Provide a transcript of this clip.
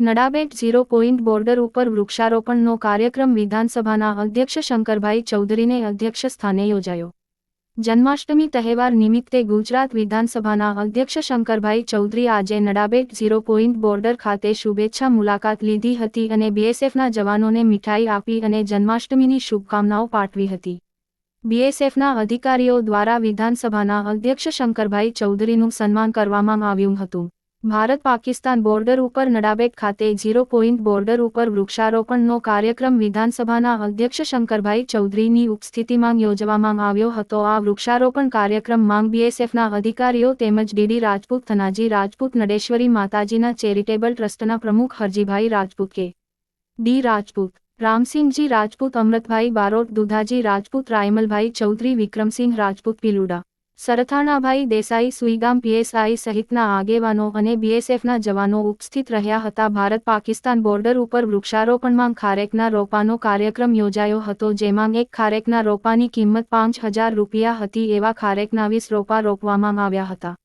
Nadabet zero point border ઉપર વૃક્ષારોપણનો કાર્યક્રમ વિધાનસભાના અધ્યક્ષ શંકરભાઈ ચૌધરીને અધ્યક્ષ સ્થાને યોજાયો. જન્માષ્ટમી તહેવાર નિમિત્તે ગુજરાત વિધાનસભાના અધ્યક્ષ શંકરભાઈ ચૌધરી આજે નડાબેટ ઝીરો પોઈન્ટ બોર્ડર ખાતે શુભેચ્છા મુલાકાત લીધી હતી અને બીએસએફના જવાનોને મીઠાઈ આપી અને જન્માષ્ટમીની શુભકામનાઓ પાઠવી હતી. બીએસએફના અધિકારીઓ દ્વારા વિધાનસભાના અધ્યક્ષ શંકરભાઈ ચૌધરીનું સન્માન કરવામાં આવ્યું હતું. ભારત પાકિસ્તાન બોર્ડર ઉપર નડાબેટ ખાતે ઝીરો પોઈન્ટ બોર્ડર ઉપર વૃક્ષારોપણનો કાર્યક્રમ વિધાનસભાના અધ્યક્ષ શંકરભાઈ ચૌધરીની ઉપસ્થિતિમાં યોજવામાં આવ્યો હતો. આ વૃક્ષારોપણ કાર્યક્રમ માંગ બીએસએફના અધિકારીઓ તેમજ ડીડી રાજપૂત થનાજી રાજપૂત નડેશ્વરી માતાજીના ચેરિટેબલ ટ્રસ્ટના પ્રમુખ Harjibhai Rajput K. D Rajput, Ramsinhji Rajput Amrutbhai Barot, Dudhaji Rajput, Raymalbhai Chaudhary, Vikramsinh Rajput, Piluda. Sarthanabhai Desai Suigam PSI સહિતના આગેવાનો અને બીએસએફના જવાનો ઉપસ્થિત રહ્યા હતા. ભારત પાકિસ્તાન બોર્ડર ઉપર વૃક્ષારોપણમાં ખારેકના રોપાનો કાર્યક્રમ યોજાયો હતો, જેમાં એક ખારેકના રોપાની કિંમત પાંચ હજાર રૂપિયા હતી, એવા ખારેકના વીસ રોપા રોપવામાં આવ્યા હતા.